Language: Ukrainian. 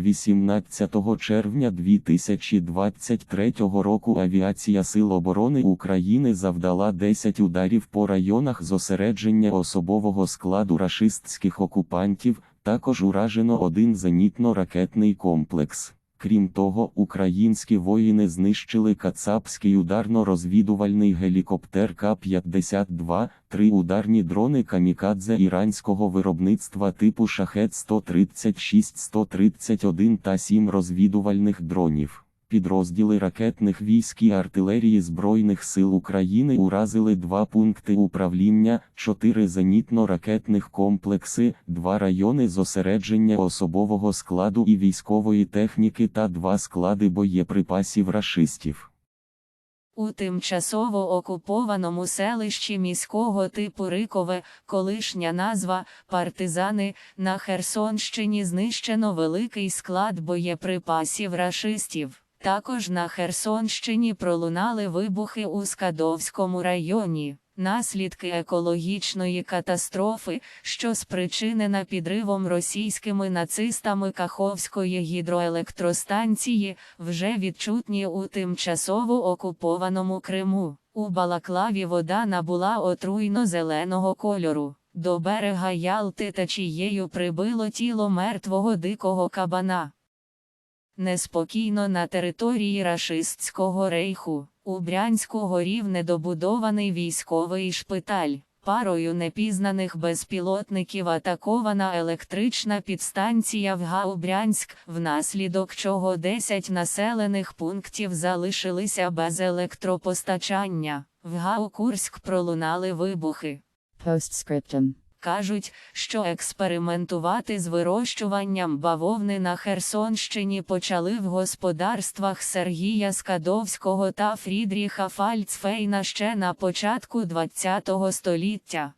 18 червня 2023 року Авіація Сил оборони України завдала 10 ударів по районах зосередження особового складу рашистських окупантів, також уражено один зенітно-ракетний комплекс. Крім того, українські воїни знищили кацапський ударно-розвідувальний гелікоптер К-52, три ударні дрони камікадзе іранського виробництва типу Шахет 136-131 та сім розвідувальних дронів. Підрозділи ракетних військ і артилерії Збройних сил України уразили два пункти управління, чотири зенітно-ракетних комплекси, два райони зосередження особового складу і військової техніки та два склади боєприпасів рашистів. У тимчасово окупованому селищі міського типу Рикове, колишня назва партизани, на Херсонщині знищено великий склад боєприпасів рашистів. Також на Херсонщині пролунали вибухи у Скадовському районі. Наслідки екологічної катастрофи, що спричинена підривом російськими нацистами Каховської гідроелектростанції, вже відчутні у тимчасово окупованому Криму. У Балаклаві вода набула отруйно-зеленого кольору. До берега Ялти течією прибило тіло мертвого дикого кабана. Неспокійно на території рашистського рейху. У Брянську горів недобудований військовий шпиталь. Парою непізнаних безпілотників атакована електрична підстанція в ГАУ Брянськ, внаслідок чого 10 населених пунктів залишилися без електропостачання. В ГАУ Курськ пролунали вибухи. Postscriptum. Кажуть, що експериментувати з вирощуванням бавовни на Херсонщині почали в господарствах Сергія Скадовського та Фрідріха Фальцфейна ще на початку ХХ століття.